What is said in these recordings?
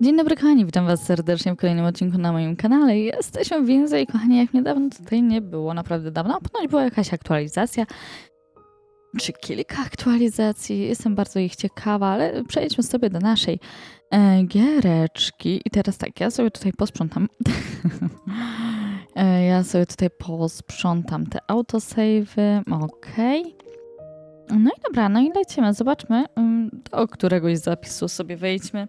Dzień dobry kochani, witam was serdecznie w kolejnym odcinku na moim kanale. Jesteśmy w Windzie i kochani, jak niedawno tutaj nie było, naprawdę dawno, ponoć była jakaś aktualizacja, czy kilka aktualizacji, jestem bardzo ich ciekawa, ale przejdźmy sobie do naszej e, giereczki. I teraz tak, ja sobie tutaj posprzątam, e, ja sobie tutaj posprzątam te autosave'y, okej. No i dobra, no i lecimy, zobaczmy, do któregoś zapisu sobie wejdźmy.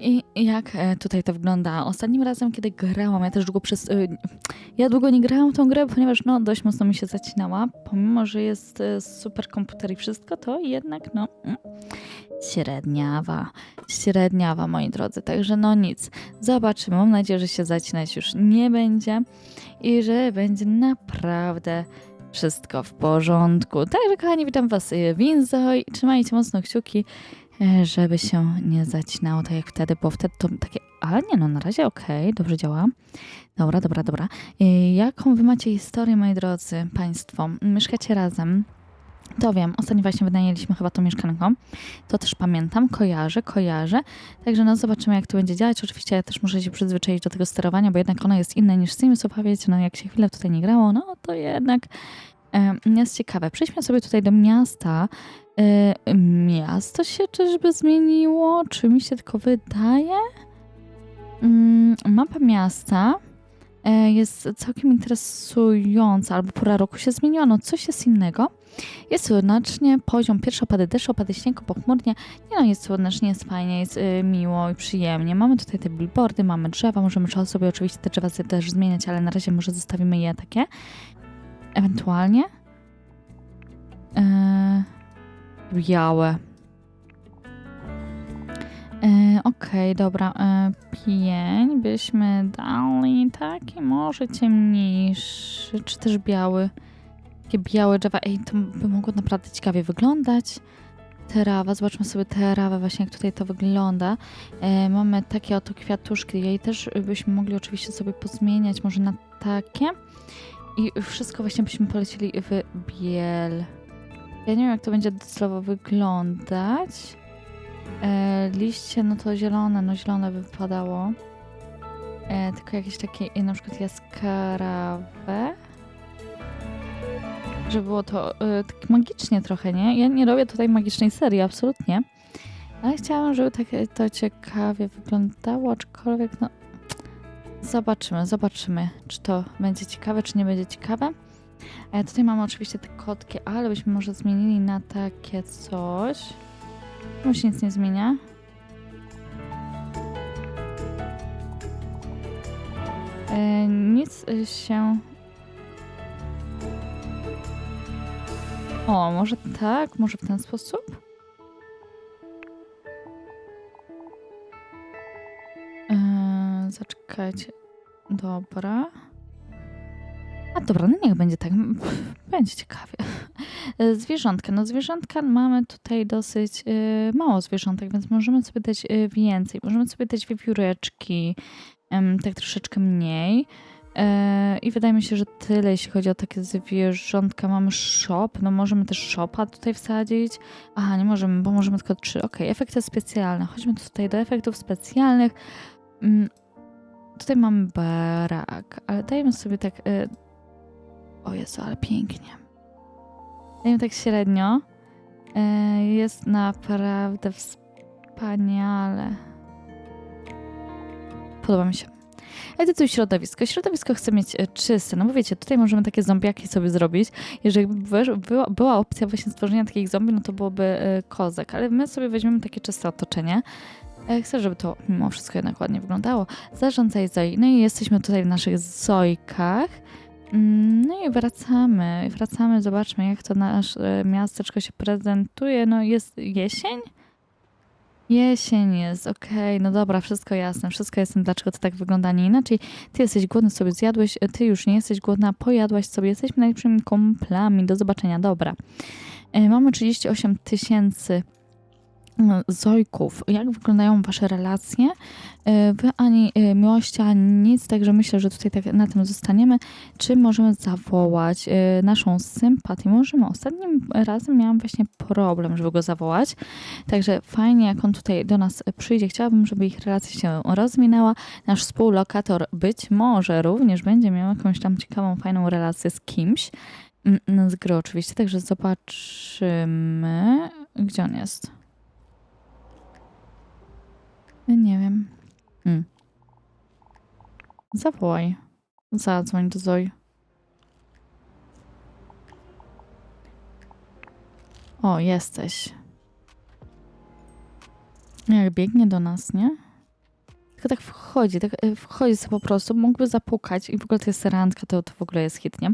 I jak e, tutaj to wygląda? Ostatnim razem, kiedy grałam, ja też długo przez. y, Ja długo nie grałam tą grę, ponieważ no dość mocno mi się zacinała. Pomimo, że jest e, super komputer i wszystko, to jednak no. mm, Średniawa. Średniawa, moi drodzy. Także no nic. Zobaczymy. Mam nadzieję, że się zacinać już nie będzie i że będzie naprawdę wszystko w porządku. Także kochani, witam was e, w Inzo i trzymajcie mocno kciuki, e, żeby się nie zacinało tak jak wtedy, bo wtedy to takie, ale nie no, na razie okej, dobrze działa. Dobra, dobra, dobra. E, Jaką wy macie historię, moi drodzy państwo? Mieszkacie razem? To wiem, ostatnio właśnie wynajęliśmy chyba tą mieszkanką. To też pamiętam, kojarzę, kojarzę. Także no zobaczymy, jak to będzie działać. Oczywiście ja też muszę się przyzwyczaić do tego sterowania, bo jednak ono jest inne niż Sims, a wiecie, no jak się chwilę tutaj nie grało, no to jednak e, jest ciekawe. Przejdźmy sobie tutaj do miasta. E, miasto się czyżby zmieniło? Czy mi się tylko wydaje? Mm, mapa miasta jest całkiem interesująca, albo pora roku się zmieniła, no coś jest innego. Jest słonecznie, poziom pierwsze opady deszczu, opady śniegu, pochmurnie. Nie no, jest słonecznie, jest fajnie, jest y, miło i przyjemnie. Mamy tutaj te billboardy, mamy drzewa, możemy trzeba sobie oczywiście te drzewa też zmieniać, ale na razie może zostawimy je takie. Ewentualnie. E, białe. E, Okej, dobra. E, pień byśmy dali taki może ciemniejszy, czy też biały. Takie białe drzewa. Ej, to by mogło naprawdę ciekawie wyglądać. Terawa, zobaczmy sobie terawę, właśnie jak tutaj to wygląda. E, mamy takie oto kwiatuszki, jej też byśmy mogli oczywiście sobie pozmieniać, może na takie. I wszystko właśnie byśmy polecieli w biel. Ja nie wiem, jak to będzie docelowo wyglądać. E, liście, no to zielone, no zielone wypadało. E, tylko jakieś takie, na przykład jaskrawe. Żeby było to e, tak magicznie trochę, nie? Ja nie robię tutaj magicznej serii, absolutnie. Ale chciałam, żeby tak to ciekawie wyglądało, aczkolwiek no... Zobaczymy, zobaczymy, czy to będzie ciekawe, czy nie będzie ciekawe. E, tutaj mamy oczywiście te kotki, ale byśmy może zmienili na takie coś. Się nic nie zmienia. E, nic się. O, może tak, może w ten sposób? E, zaczekajcie. Dobra. A dobra, no niech będzie tak. Będzie ciekawie. E, Zwierzątka. No zwierzątka mamy tutaj dosyć e, mało zwierzątek, więc możemy sobie dać e, więcej. Możemy sobie dać wiewióreczki, tak troszeczkę mniej. I wydaje mi się, że tyle, jeśli chodzi o takie zwierzątka. Mamy shop, no możemy też shopa tutaj wsadzić. Aha, nie możemy, bo możemy tylko trzy. Okej, efekty specjalne. Chodźmy tutaj do efektów specjalnych. Mm, Tutaj mamy barak, ale dajmy sobie tak... O Jezu, ale pięknie. Dajmy tak średnio. Jest naprawdę wspaniale. Podoba mi się. Edytuj środowisko. Środowisko chcę mieć e, czyste, no bo wiecie, tutaj możemy takie zombiaki sobie zrobić. Jeżeli była, była opcja właśnie stworzenia takich zombie, no to byłoby e, kozak, ale my sobie weźmiemy takie czyste otoczenie. E, Chcę, żeby to mimo wszystko jednak ładnie wyglądało. Zarządzaj Zoi. No i jesteśmy tutaj w naszych Zojkach. Mm, No i wracamy, wracamy, zobaczmy jak to nasze miasteczko się prezentuje. No jest jesień? Jesień jest, okej, no dobra, wszystko jasne, wszystko jasne, dlaczego to tak wygląda, nie inaczej. Ty jesteś głodny, sobie zjadłeś, e, ty już nie jesteś głodna, pojadłaś sobie, jesteśmy najlepszymi kumplami, do zobaczenia, dobra. E, Mamy 38 tysięcy Zojków. Jak wyglądają wasze relacje? E, Wy ani e, miłości, ani nic, także myślę, że tutaj tak na tym zostaniemy. Czy możemy zawołać e, naszą sympatię? Możemy. Ostatnim razem miałam właśnie problem, żeby go zawołać. Także fajnie, jak on tutaj do nas przyjdzie. Chciałabym, żeby ich relacja się rozwinęła. Nasz współlokator być może również będzie miał jakąś tam ciekawą, fajną relację z kimś. Mm, Z gry oczywiście, także zobaczymy. Gdzie on jest? Nie wiem. Hmm. Zawołaj. Zadzwoń do Zoi. O, jesteś. Jak biegnie do nas, nie? Tylko tak wchodzi, tak e, wchodzi sobie po prostu, mógłby zapukać i w ogóle to jest randka, to, to w ogóle jest hit, nie?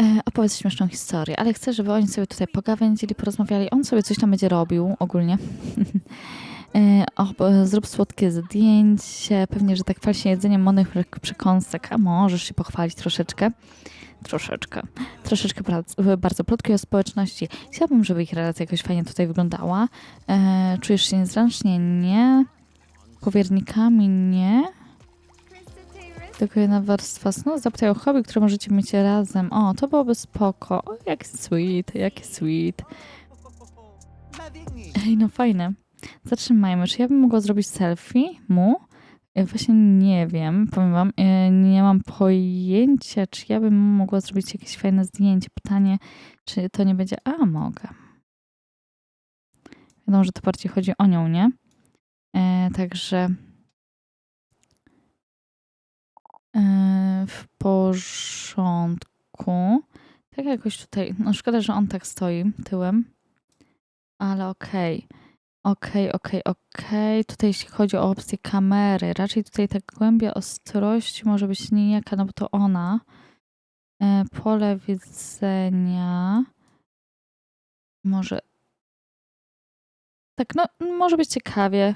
E, opowiedz śmieszną historię, ale chcę, żeby oni sobie tutaj pogawędzili, porozmawiali. On sobie coś tam będzie robił ogólnie. e, o, e, zrób słodkie zdjęcie. Pewnie, że tak chwal się jedzeniem modnych przek- przekąsek. A możesz się pochwalić troszeczkę. Troszeczkę. Troszeczkę prac- bardzo plotki o społeczności. Chciałabym, żeby ich relacja jakoś fajnie tutaj wyglądała. E, czujesz się niezręcznie? Nie. Powiernikami? Nie. Tylko jedna warstwa snu. Zapytaj o hobby, które możecie mieć razem. O, to byłoby spoko. O, jak sweet, jakie sweet. Ej, no fajne. Zatrzymajmy. Czy ja bym mogła zrobić selfie mu? Właśnie nie wiem, powiem wam, e, nie mam pojęcia, czy ja bym mogła zrobić jakieś fajne zdjęcie. Pytanie, czy to nie będzie... A, mogę. Wiadomo, że to bardziej chodzi o nią, nie? E, także... E, w porządku. Tak jakoś tutaj, no szkoda, że on tak stoi tyłem, ale okej. Okej, okej, okej. Tutaj jeśli chodzi o opcję kamery, raczej tutaj ta głębia ostrości może być nijaka, no bo to ona. E, pole widzenia. Może. Tak, no może być ciekawie.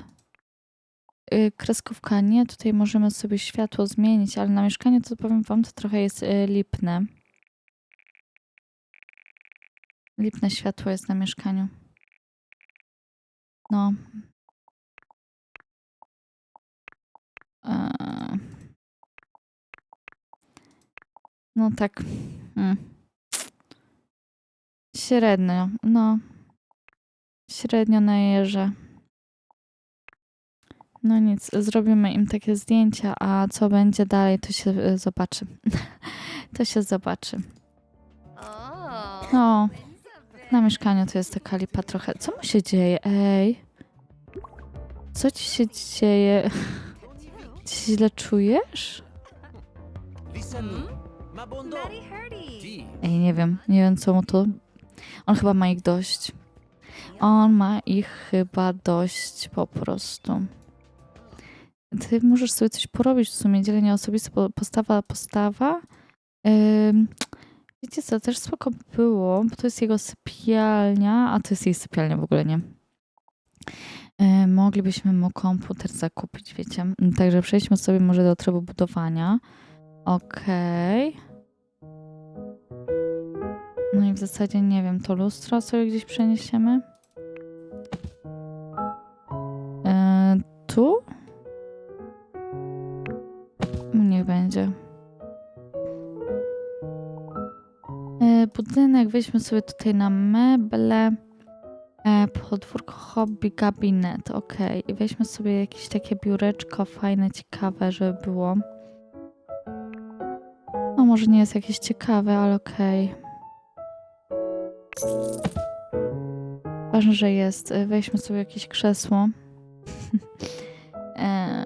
Y, kreskówka nie, tutaj możemy sobie światło zmienić, ale na mieszkanie to powiem wam, to trochę jest y, lipne. Lipne światło jest na mieszkaniu. No. Eee. No tak. Mm. Średnio, no. Średnio na jeże. No nic, zrobimy im takie zdjęcia, a co będzie dalej, to się y, zobaczy. to się zobaczy. No, na mieszkaniu to jest taka lipa trochę. Co mu się dzieje? Ej. Co ci się dzieje? Ty się źle czujesz? Ej, nie wiem. Nie wiem, co mu to... On chyba ma ich dość. On ma ich chyba dość po prostu. Ty możesz sobie coś porobić w sumie. Dzielenie osobiste, po- postawa, postawa. Ym, wiecie co, też spoko by było, bo to jest jego sypialnia, a to jest jej sypialnia w ogóle, nie? E, moglibyśmy mu komputer zakupić, wiecie. Także przejdźmy sobie może do trybu budowania. Okej. No i w zasadzie nie wiem, to lustro sobie gdzieś przeniesiemy. E, tu? Weźmy sobie tutaj na meble. E, podwórko, hobby, gabinet. Okej. I weźmy sobie jakieś takie biureczko fajne, ciekawe, żeby było. No może nie jest jakieś ciekawe, ale okej. Ważne, że jest. E, Weźmy sobie jakieś krzesło. Eee,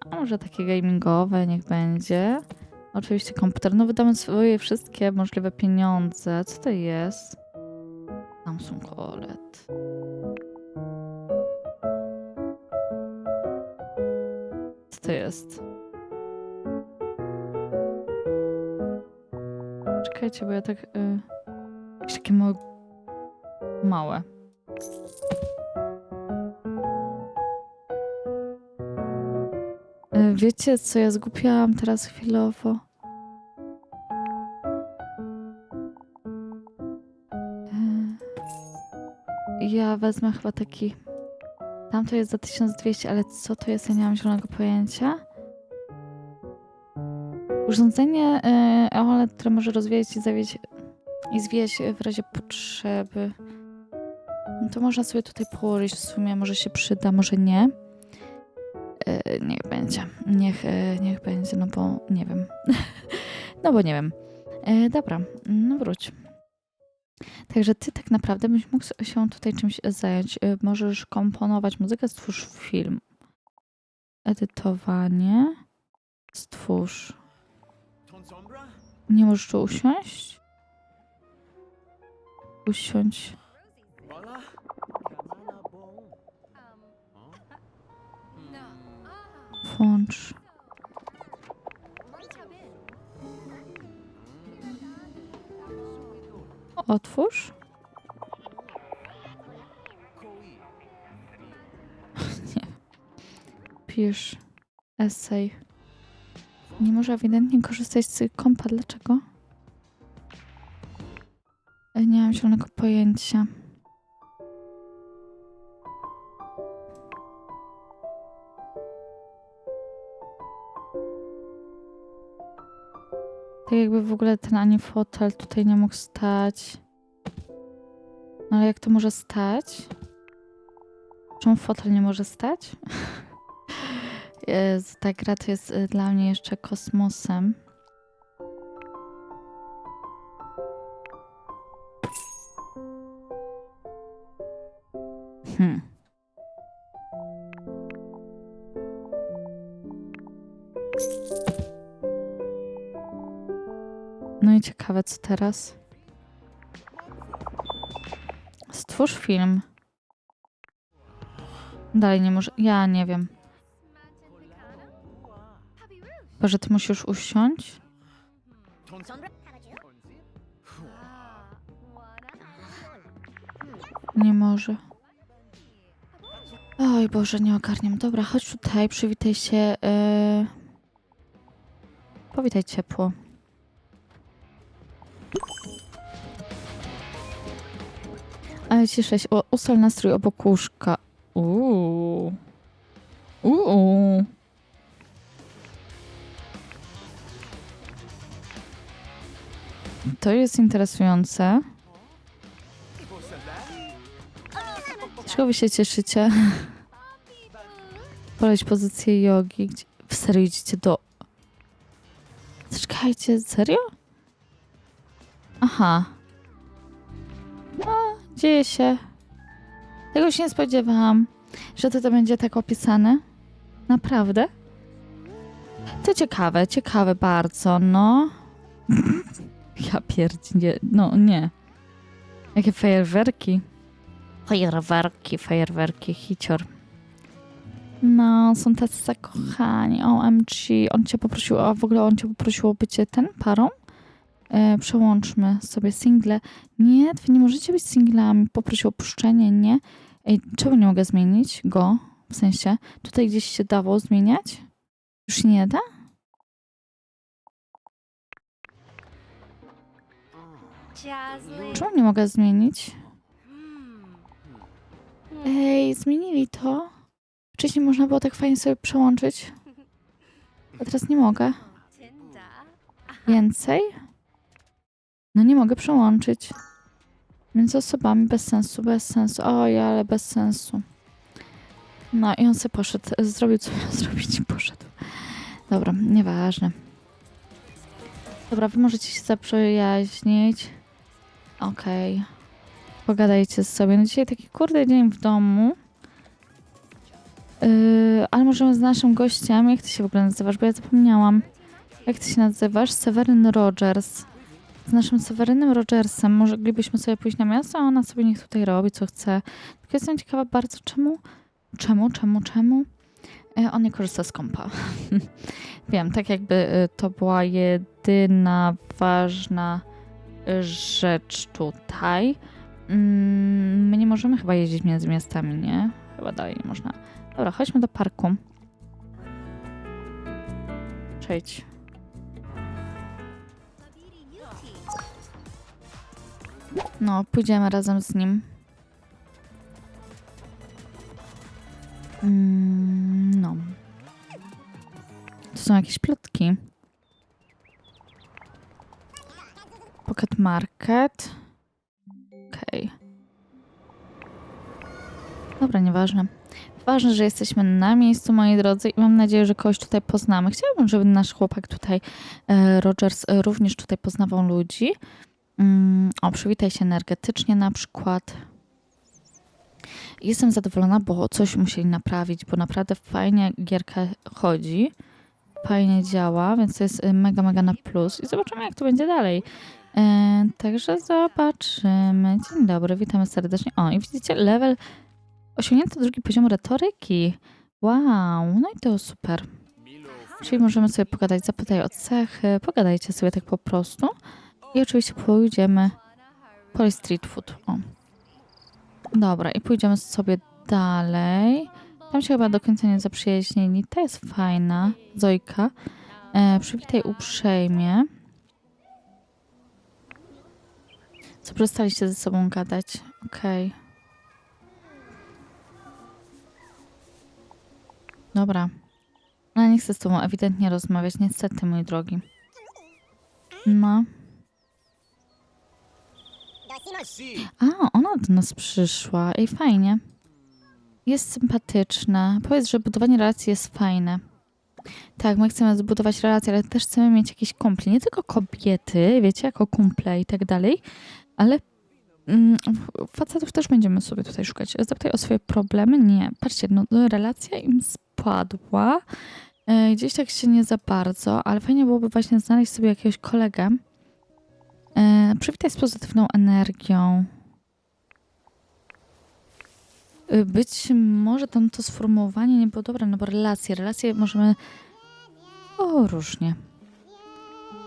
a może takie gamingowe niech będzie. Oczywiście komputer. No wydamy swoje wszystkie możliwe pieniądze. Co to jest? Samsung OLED. Co to jest? Czekajcie, bo ja tak... Y... Jakieś takie małe... Wiecie, co ja zgubiłam teraz chwilowo? Y, Ja wezmę chyba taki... Tam to jest za 1200, ale co to jest? Ja nie mam zielonego pojęcia. Urządzenie yy, które może rozwijać i zawieć i zwijać w razie potrzeby. No to można sobie tutaj położyć w sumie, może się przyda, może nie. Yy, niech będzie. Niech, yy, niech będzie, no bo nie wiem. no bo nie wiem. Yy, dobra, no wróć. Także ty tak naprawdę byś mógł się tutaj czymś zająć. Yy, Możesz komponować muzykę, stwórz film. Edytowanie. Stwórz. Nie możesz tu usiąść? Usiądź. Włącz. Otwórz. Nie. Pisz. Nie może ewidentnie korzystać z kompa. Dlaczego? E, Nie mam zielonego pojęcia. Tak jakby w ogóle ten ani fotel tutaj nie mógł stać. No ale jak to może stać? Czemu fotel nie może stać? Jezu, ta gra to jest y, dla mnie jeszcze kosmosem. Ciekawe, co teraz? Stwórz film. Dalej nie może. Ja nie wiem. Boże, ty musisz usiąść? Nie może. Oj Boże, nie ogarniam. Dobra, chodź tutaj, przywitaj się. Yy... Powitaj ciepło. Ale cieszę się. O, ustal nastrój obok łóżka. Uuu. Uuu. To jest interesujące. Czego wy się cieszycie? Poleć pozycję jogi. Gdzie... W serio idziecie do... Czekajcie, serio? Aha. Dzieje się. Tego się nie spodziewałam, że to, to będzie tak opisane. Naprawdę? To ciekawe, ciekawe bardzo, no. Ja pierdzinie, no nie. Jakie fajerwerki. Fajerwerki, fajerwerki, hicior. No, są tacy zakochani. OMG, on cię poprosił, a w ogóle on cię poprosił o bycie ten parą? E, przełączmy sobie single. Nie, wy nie możecie być singlami. Poprosił o puszczenie, nie. Ej, czemu nie mogę zmienić go? W sensie, tutaj gdzieś się dało zmieniać? Już nie da? Czemu nie mogę zmienić? Ej, zmienili to. Wcześniej można było tak fajnie sobie przełączyć. A teraz nie mogę. Więcej? No nie mogę przełączyć. Między osobami bez sensu, bez sensu. Oj, ale bez sensu. No i on sobie poszedł. Zrobił co miał zrobić i poszedł. Dobra, nieważne. Dobra, wy możecie się zaprzyjaźnić. Okej. Pogadajcie sobie. No dzisiaj taki kurde dzień w domu. Yy, ale możemy z naszym gościem, jak ty się w ogóle nazywasz, bo ja zapomniałam. Jak ty się nazywasz? Seweryn Rogers. Z naszym Sewerynem Rogersem moglibyśmy sobie pójść na miasto, a ona sobie niech tutaj robi, co chce. Tylko jestem ciekawa bardzo, czemu, czemu, czemu, czemu yy, on nie korzysta z kompa. Wiem, tak jakby yy, to była jedyna ważna rzecz tutaj. Mm, My nie możemy chyba jeździć między miastami, nie? Chyba dalej nie można. Dobra, chodźmy do parku. Przejdź. No, pójdziemy razem z nim. Mm, no. To są jakieś plotki. Pocket Market. Okej. Okay. Dobra, nieważne. Ważne, że jesteśmy na miejscu, moi drodzy, i mam nadzieję, że kogoś tutaj poznamy. Chciałabym, żeby nasz chłopak tutaj, e, Rogers, e, również tutaj poznawał ludzi. Mm, o, przywitaj się energetycznie na przykład. Jestem zadowolona, bo coś musieli naprawić, bo naprawdę fajnie gierka chodzi. Fajnie działa, więc to jest y, mega, mega na plus. I zobaczymy, jak to będzie dalej. E, także zobaczymy. Dzień dobry, witamy serdecznie. O, i widzicie, level osiągnięty drugi poziom retoryki. Wow, no i to super. Czyli możemy sobie pogadać, zapytaj o cechy, pogadajcie sobie tak po prostu. I oczywiście pójdziemy po street food. O. Dobra, i pójdziemy sobie dalej. Tam się chyba do końca nie zaprzyjaźnili. Ta jest fajna. Zojka. E, przywitaj uprzejmie. Co przestaliście ze sobą gadać? Okej. Dobra. No nie chcę z tobą ewidentnie rozmawiać, niestety, mój drogi. No. A, ona do nas przyszła. Ej, fajnie. Jest sympatyczna. Powiedz, że budowanie relacji jest fajne. Tak, my chcemy zbudować relacje, ale też chcemy mieć jakieś kumpli. Nie tylko kobiety, wiecie, jako kumple i tak dalej, ale mm, facetów też będziemy sobie tutaj szukać. Zapytaj o swoje problemy. Nie. Patrzcie, no, relacja im spadła. E, Gdzieś tak się nie za bardzo, ale fajnie byłoby właśnie znaleźć sobie jakiegoś kolegę. E, przywitaj z pozytywną energią. Y, Być może tam to sformułowanie nie było dobre, no bo relacje, relacje możemy o różnie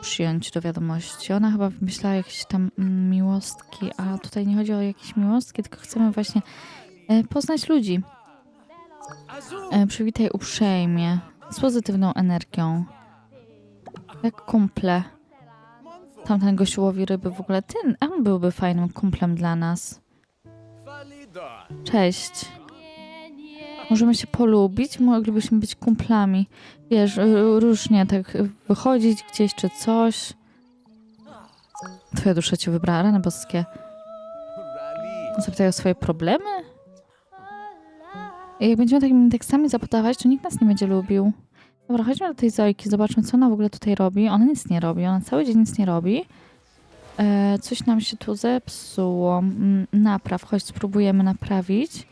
przyjąć do wiadomości. Ona chyba wymyślała jakieś tam miłostki, a tutaj nie chodzi o jakieś miłostki, tylko chcemy właśnie e, poznać ludzi. E, przywitaj uprzejmie, z pozytywną energią. Jak kumple. Tamten gościu łowi ryby w ogóle. Ten, on byłby fajnym kumplem dla nas. Cześć. Możemy się polubić, moglibyśmy być kumplami. Wiesz, r- różnie tak wychodzić gdzieś czy coś. Twoja dusza cię wybrała, rany boskie. Zapytaj o swoje problemy? Jak będziemy takimi tekstami zapytawać, to nikt nas nie będzie lubił. Dobra, chodźmy do tej Zojki, zobaczmy, co ona w ogóle tutaj robi. Ona nic nie robi, ona cały dzień nic nie robi. E, coś nam się tu zepsuło. Mm, Napraw, chodź, spróbujemy naprawić.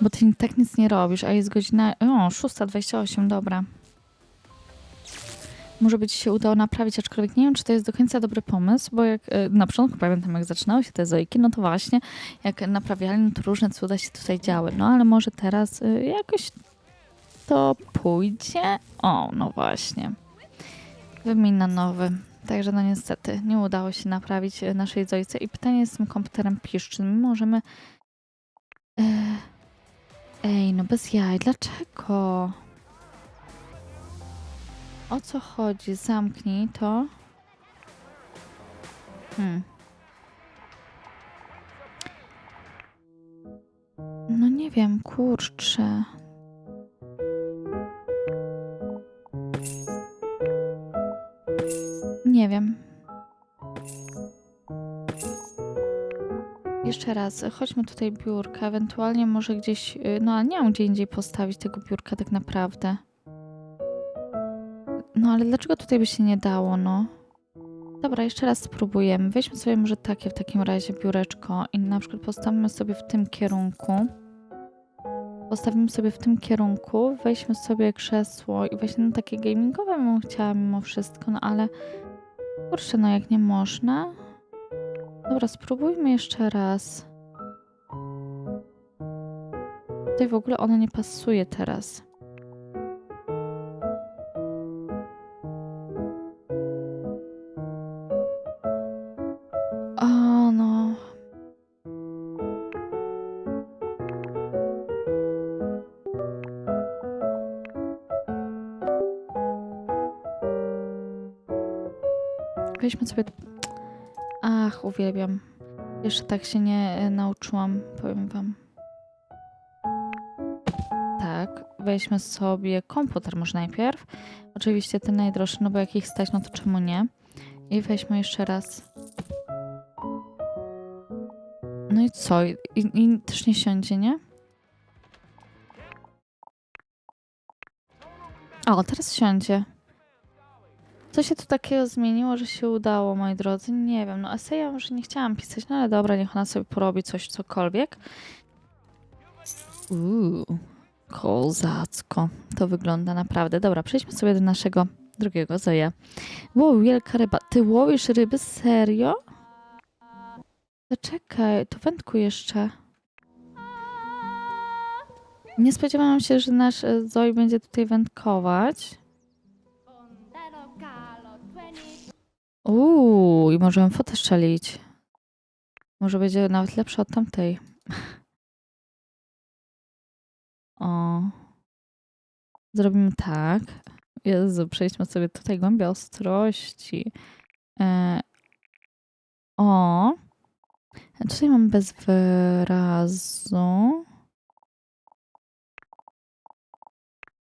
Bo ty tak nic nie robisz, a jest godzina... O, 6.28, dobra. Może by ci się udało naprawić, aczkolwiek nie wiem, czy to jest do końca dobry pomysł, bo jak e, na początku pamiętam, jak zaczynały się te Zojki, no to właśnie, jak naprawiali, no to różne cuda się tutaj działy. No ale może teraz e, jakoś to pójdzie? O, no właśnie. Wymień nowy. Także no niestety nie udało się naprawić e, naszej Zojce. I pytanie z tym komputerem piszczy. My możemy... E... Ej, no bez jaj. Dlaczego? O co chodzi? Zamknij to. Hmm. No nie wiem, kurczę. Wiem. Jeszcze raz, chodźmy tutaj biurka, ewentualnie może gdzieś, y, no ale nie mam gdzie indziej postawić tego biurka tak naprawdę. No ale dlaczego tutaj by się nie dało, no? Dobra, jeszcze raz spróbujemy. Weźmy sobie może takie w takim razie biureczko i na przykład postawimy sobie w tym kierunku. Postawimy sobie w tym kierunku, weźmy sobie krzesło i właśnie no takie gamingowe bym chciała mimo wszystko, no ale kurczę, no jak nie można. Dobra, spróbujmy jeszcze raz. Tutaj w ogóle ono nie pasuje teraz. Weźmy sobie. Ach, uwielbiam. Jeszcze tak się nie e, nauczyłam, powiem wam. Tak, weźmy sobie komputer może najpierw. Oczywiście ten najdroższy, no bo jak ich stać, no to czemu nie? I weźmy jeszcze raz. No i co? I, i też nie siądzie, nie? O, teraz siądzie. Co się tu takiego zmieniło, że się udało, moi drodzy? Nie wiem, no eseja może nie chciałam pisać, no ale dobra, niech ona sobie porobi coś, cokolwiek. Uuu, kozacko. To wygląda naprawdę. Dobra, przejdźmy sobie do naszego drugiego zoja. Wow, wielka ryba. Ty łowisz ryby? Serio? Zaczekaj, to wędku jeszcze. Nie spodziewałam się, że nasz e, Zoj będzie tutaj wędkować. Uuu, i możemy fotę strzelić. Może będzie nawet lepsza od tamtej. O. Zrobimy tak. Jezu, przejdźmy sobie tutaj głębiej ostrości. E, o. Tutaj mam bez wyrazu.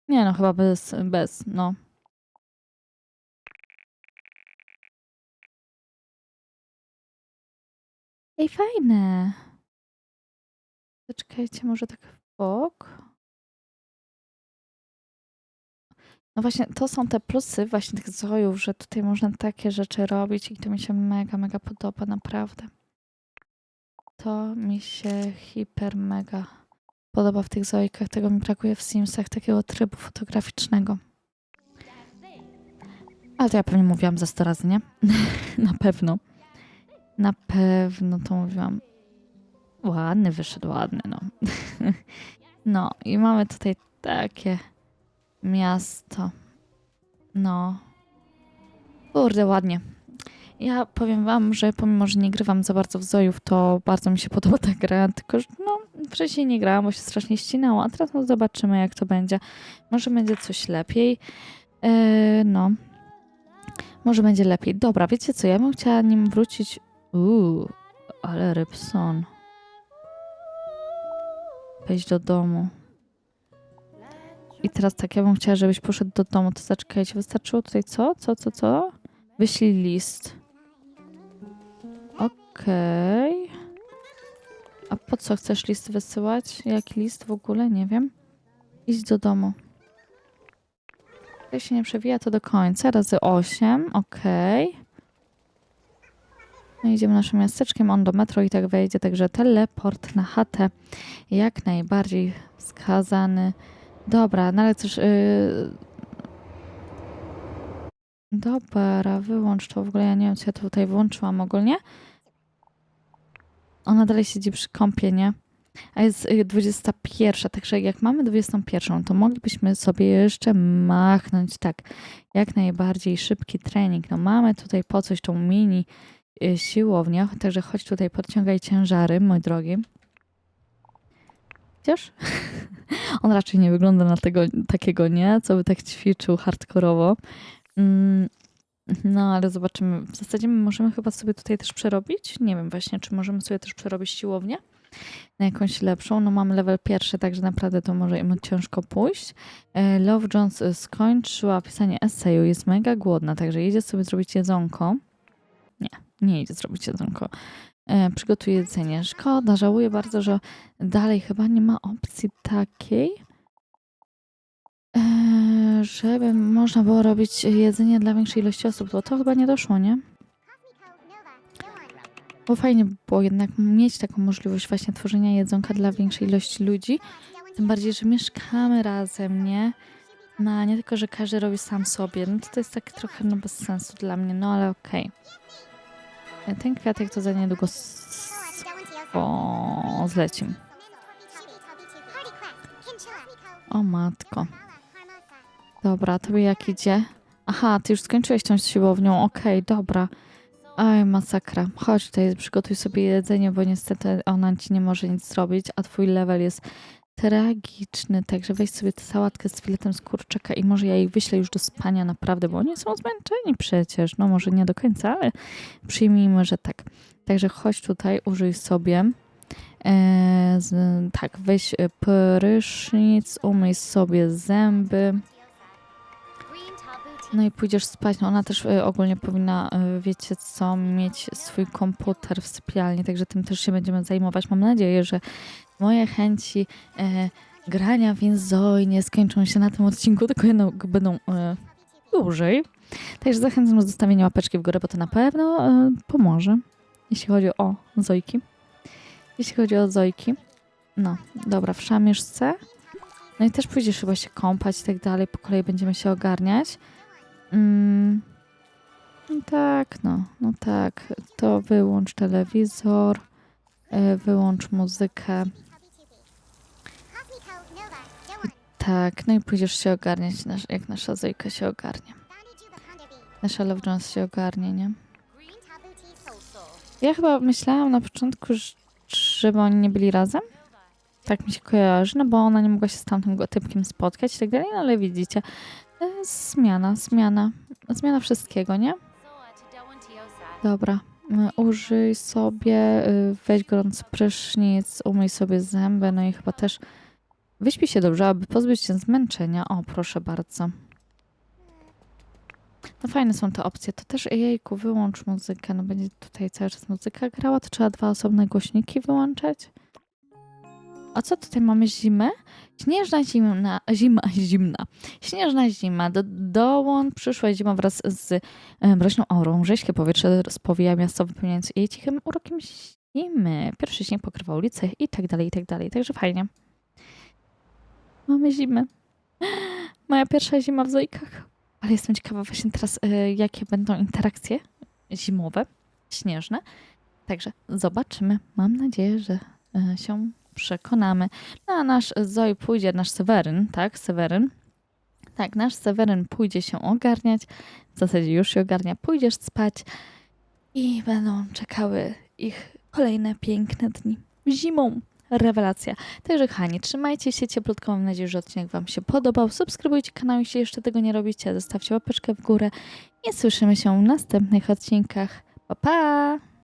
Nie no, chyba bez, bez, no. Ej, fajne. Zaczekajcie, może tak w bok. No właśnie, to są te plusy właśnie tych zojów, że tutaj można takie rzeczy robić i to mi się mega, mega podoba, naprawdę. To mi się hiper mega podoba w tych zojkach. Tego mi brakuje w Simsach, takiego trybu fotograficznego. Ale to ja pewnie mówiłam za 100 razy, nie? Na pewno. Na pewno to mówiłam. Ładny wyszedł, ładny, no. no i mamy tutaj takie miasto. No. Kurde, ładnie. Ja powiem wam, że pomimo, że nie grywam za bardzo w Zojów, to bardzo mi się podoba ta gra, tylko że no, wcześniej nie grałam, bo się strasznie ścinało, a teraz no zobaczymy, jak to będzie. Może będzie coś lepiej. Eee, no. Może będzie lepiej. Dobra, wiecie co, ja bym chciała nim wrócić... Uuu, ale Rybson. Wejść do domu. I teraz tak, ja bym chciała, żebyś poszedł do domu. To zaczekajcie, wystarczyło tutaj co? Co, co, co? Wyślij list. Okej. A po co chcesz list wysyłać? Jaki list w ogóle? Nie wiem. Idź do domu. Jak się nie przewija, to do końca. Razy 8. Okej. No idziemy naszym miasteczkiem, on do metro i tak wejdzie, także teleport na chatę jak najbardziej wskazany. Dobra, no ale cóż... Yy... Dobra, wyłącz to. W ogóle ja nie wiem, co ja tutaj włączyłam ogólnie. Ona dalej siedzi przy kąpie, nie? A jest y, 21, także jak mamy 21, to moglibyśmy sobie jeszcze machnąć tak, jak najbardziej szybki trening. No mamy tutaj po coś tą mini y, siłownię, także chodź tutaj, podciągaj ciężary, mój drogi. Chociaż on raczej nie wygląda na tego takiego, nie? Co by tak ćwiczył hardkorowo. Mm, no, ale zobaczymy. W zasadzie my możemy chyba sobie tutaj też przerobić. Nie wiem właśnie, czy możemy sobie też przerobić siłownię na jakąś lepszą. No mamy level pierwszy, także naprawdę to może im ciężko pójść. E, Love Jones skończyła pisanie eseju, jest mega głodna, także idzie sobie zrobić jedzonko. Nie, nie idzie zrobić jedzonko. E, przygotuje jedzenie. Szkoda, żałuję bardzo, że dalej chyba nie ma opcji takiej, e, żeby można było robić jedzenie dla większej ilości osób. Bo to chyba nie doszło, nie? Bo fajnie by było jednak mieć taką możliwość właśnie tworzenia jedzonka dla większej ilości ludzi. Tym bardziej, że mieszkamy razem, nie? No, nie tylko, że każdy robi sam sobie. No to, to jest tak trochę no, bez sensu dla mnie, no ale okej. E, Ten kwiatek to za niedługo o, zleci. O matko. Dobra, tobie jak idzie? Aha, ty już skończyłeś tą siłownią. Okej, dobra. Aj, masakra. Chodź tutaj, przygotuj sobie jedzenie, bo niestety ona ci nie może nic zrobić, a twój level jest tragiczny. Także weź sobie tę sałatkę z filetem z kurczaka i może ja ich wyślę już do spania naprawdę, bo oni są zmęczeni przecież. No może nie do końca, ale przyjmijmy, że tak. Także chodź tutaj, użyj sobie E, z, tak, weź e, prysznic, umyj sobie zęby. No i pójdziesz spać. No ona też e, ogólnie powinna, e, wiecie co, mieć swój komputer w sypialni, także tym też się będziemy zajmować. Mam nadzieję, że moje chęci e, grania w Zoe nie skończą się na tym odcinku, tylko będą e, dłużej. Także zachęcam do zostawienia łapeczki w górę, bo to na pewno e, pomoże, jeśli chodzi o Zojki. Jeśli chodzi o Zojki. No, dobra, w szamieszce. No i też pójdziesz chyba się kąpać i tak dalej, po kolei będziemy się ogarniać. Mm. No tak, no, no tak. To wyłącz telewizor, wyłącz muzykę. Tak, no i pójdziesz się ogarniać, jak nasza Zojka się ogarnie. Nasza Love Jones się ogarnie, nie? Ja chyba myślałam na początku, że- żeby oni nie byli razem. Tak mi się kojarzy, no bo ona nie mogła się z tamtym typkiem spotkać i tak dalej, no ale widzicie, e, zmiana, zmiana, zmiana wszystkiego, nie? Dobra, e, użyj sobie, e, weź gorący prysznic, umyj sobie zęby, no i chyba też wyśpij się dobrze, aby pozbyć się zmęczenia. O, proszę bardzo. No fajne są te opcje. To też jejku, wyłącz muzykę. No będzie tutaj cały czas muzyka grała, to trzeba dwa osobne głośniki wyłączać. A co tutaj mamy zimę? Śnieżna zimna, zima, zimna. Śnieżna zima. Do, dołącz przyszła zima wraz z e, mroźną aurą. Rześkie powietrze spowija miasto, wypełniając jej cichym urokiem zimy. Pierwszy śnieg pokrywa ulice i tak dalej, i tak dalej. Także fajnie. Mamy zimę. Moja pierwsza zima w Zojkach. Ale jestem ciekawa właśnie teraz, e, jakie będą interakcje zimowe, śnieżne. Także zobaczymy. Mam nadzieję, że e, się przekonamy. No, a nasz Zoj pójdzie, nasz Seweryn, tak? Seweryn. Tak, nasz Seweryn pójdzie się ogarniać. W zasadzie już się ogarnia. Pójdziesz spać i będą czekały ich kolejne piękne dni. Zimą. Rewelacja. Także kochani, trzymajcie się cieplutko. Mam nadzieję, że odcinek Wam się podobał. Subskrybujcie kanał, jeśli jeszcze tego nie robicie. Zostawcie łapeczkę w górę i słyszymy się w następnych odcinkach. Pa, pa!